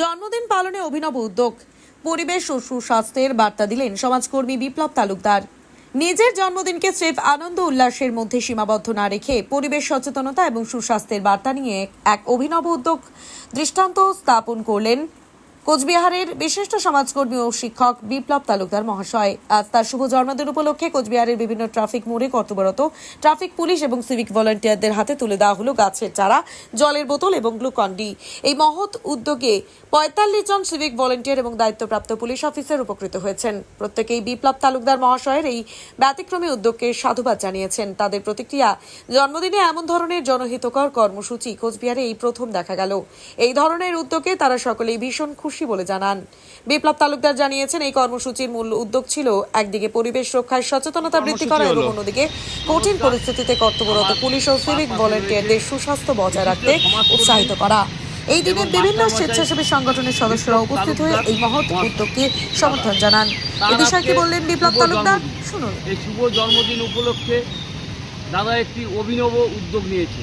জন্মদিন পালনে অভিনব উদ্যোগ। পরিবেশ ও সুস্বাস্থ্যের বার্তা দিলেন সমাজকর্মী বিপ্লব তালুকদার। নিজের জন্মদিনকে স্রেফ আনন্দ উল্লাসের মধ্যে সীমাবদ্ধ না রেখে পরিবেশ সচেতনতা এবং সুস্বাস্থ্যের বার্তা নিয়ে এক অভিনব উদ্যোগ দৃষ্টান্ত স্থাপন করলেন কোচবিহারের বিশিষ্ট সমাজকর্মী ও শিক্ষক বিপ্লব তালুকদার মহাশয়। আজ তার শুভ জন্মদিন উপলক্ষে কোচবিহারের বিভিন্ন ট্রাফিক মোড়ে কর্তব্যরত ট্রাফিক পুলিশ এবং সিভিক ভলান্টিয়ারদের হাতে তুলে দেওয়া হলো গাছের চারা, জলের বোতল এবং গ্লুকন ডি এই মহৎ উদ্যোগে পঁয়তাল্লিশ জন সিভিক ভলান্টিয়ার এবং দায়িত্বপ্রাপ্ত পুলিশ অফিসার উপকৃত হয়েছেন। প্রত্যেকেই বিপ্লব তালুকদার মহাশয়ের এই ব্যতিক্রমী উদ্যোগকে সাধুবাদ জানিয়েছেন। তাদের প্রতিক্রিয়া, জন্মদিনে এমন ধরনের জনহিতকর কর্মসূচি কোচবিহারে এই প্রথম দেখা গেল। এই ধরনের উদ্যোগে তারা সকলেই ভীষণ খুশি বলে জানান। বিপ্লব তালুকদার জানিয়েছেন এই কর্মসূচির মূল উদ্যোগ ছিল একদিকে পরিবেশ রক্ষায় সচেতনতা বৃদ্ধি করা এবং অন্যদিকে কঠিন পরিস্থিতিতে কর্তব্যরত পুলিশ ও সিভিক ভলেন্টিয়ারদের সুস্বাস্থ্য বজায় রাখতে উৎসাহিত করা। এই দিনে বিভিন্ন স্বেচ্ছাসেবী সংগঠনের সদস্যরা উপস্থিত হয়ে এই মহৎ উদ্যোগকে সমর্থন জানান। এ বিষয়ে কি বললেন বিপ্লব তালুকদার? শুনুন। এই শুভ জন্মদিন উপলক্ষে দাদা একটি অভিনব উদ্যোগ নিয়েছে।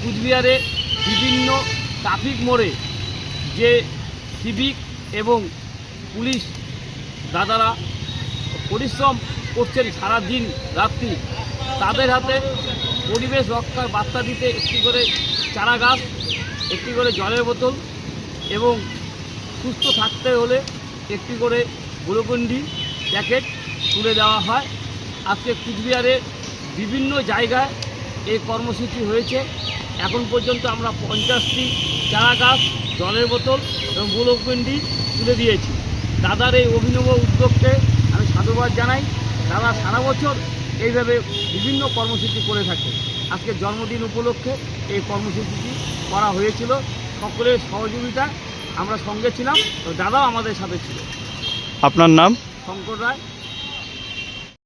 কুচবিহারে বিভিন্ন ট্রাফিক মোড়ে যে সিভিক এবং পুলিশ দাদারা পরিশ্রম করছেন সারাদিন রাত্রি। তাদের হাতে পরিবেশ রক্ষার বার্তা দিতে একটি করে চারা গাছ, একটি করে জলের বোতল এবং সুস্থ থাকতে হলে একটি করে গ্লুকন্ডি প্যাকেট তুলে দেওয়া হয়। আজকে কুচবিহারে বিভিন্ন জায়গায় এই কর্মসূচি হয়েছে। এখন পর্যন্ত আমরা পঞ্চাশটি চারা গাছ জলের বোতল এবং গ্লুকন্ডি তুলে দিয়েছি। দাদার এই অভিনব উদ্যোগকে আমি সাধুবাদ জানাই। দাদা সারা বছর এইভাবে বিভিন্ন কর্মসূচি করে থাকে। আজকে জন্মদিন উপলক্ষে এই কর্মসূচিটি করা হয়েছিল। সকলের সহযোগিতা আমরা সঙ্গে ছিলাম। তো দাদাও আমাদের সাথে ছিল। আপনার নাম? শঙ্কর রায়।